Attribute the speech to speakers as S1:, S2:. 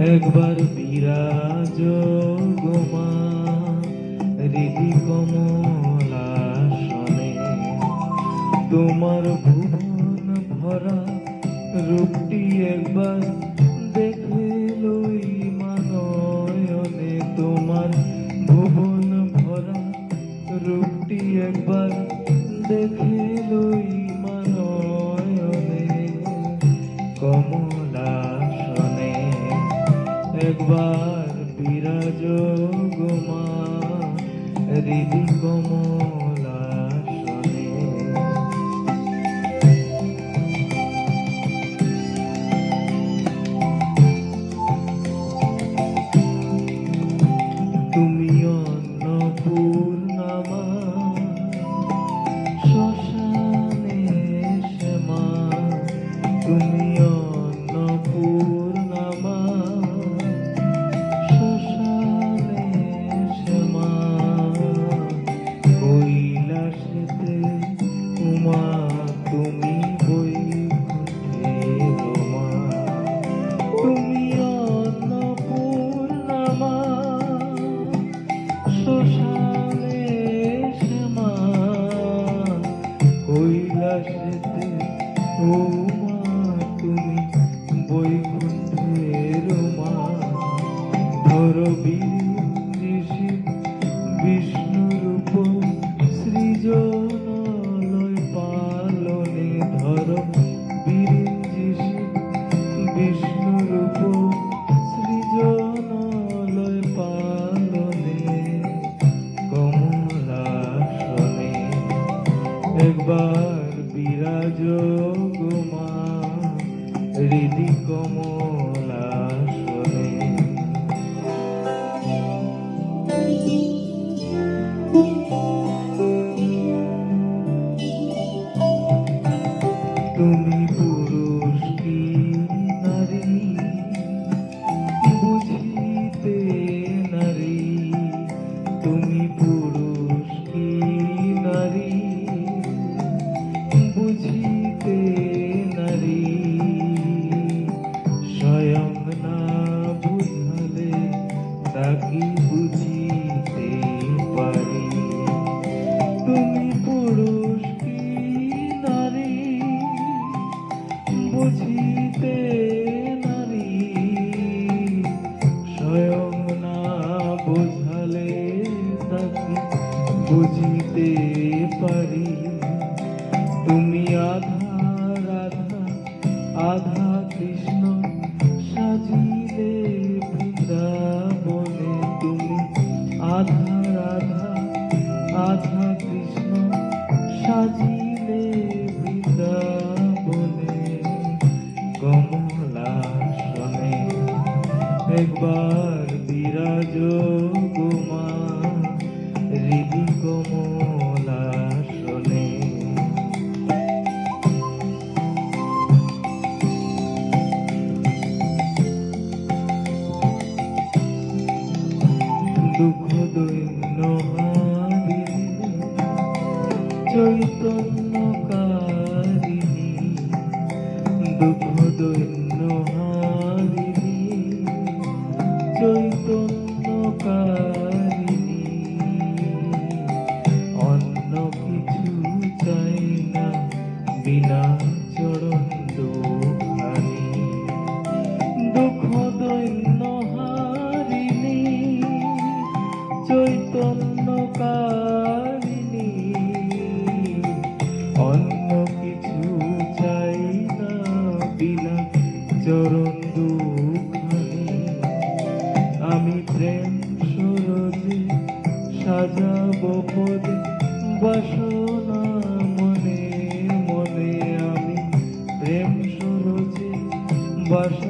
S1: একবার বিরাজ গোমা হৃদি কমলাসনে তোমার ভুবন ভরা রূপটি একবার দেখে লই মানয়নে। তোমার ভুবন ভরা রূপটি একবার দেখে লই একবার বিরাজ গোমা। হৃদি কমলাসনে তুমি অন্নপূর্ণামা শ্মশানে শ্যামা কৈলাসেতে বিরাজ গোমা হৃদি কমলাসনে বুঝিতে তুমি আধা রাধা আধা কৃষ্ণ সাজিলে বৃন্দাবনে। তুমি আধা রাধা আধা কৃষ্ণ সাজিলে বৃন্দাবনে। কমলাসনে একবার বিরাজ গোমা হৃদি কমলাসনে দৈন্য হারিণী চৈতন্য কারিণী দুঃখ দৈন্য হারিণী চৈতন্য কারিণী অন্য কিছু চাই না বিনা চৈতন্য অন্য কিছু চাই না বিনা চরণ আমি প্রেম সরজে সাজাবো পদে বাসনা মনে মনে আমি প্রেম সরজে বাসাবো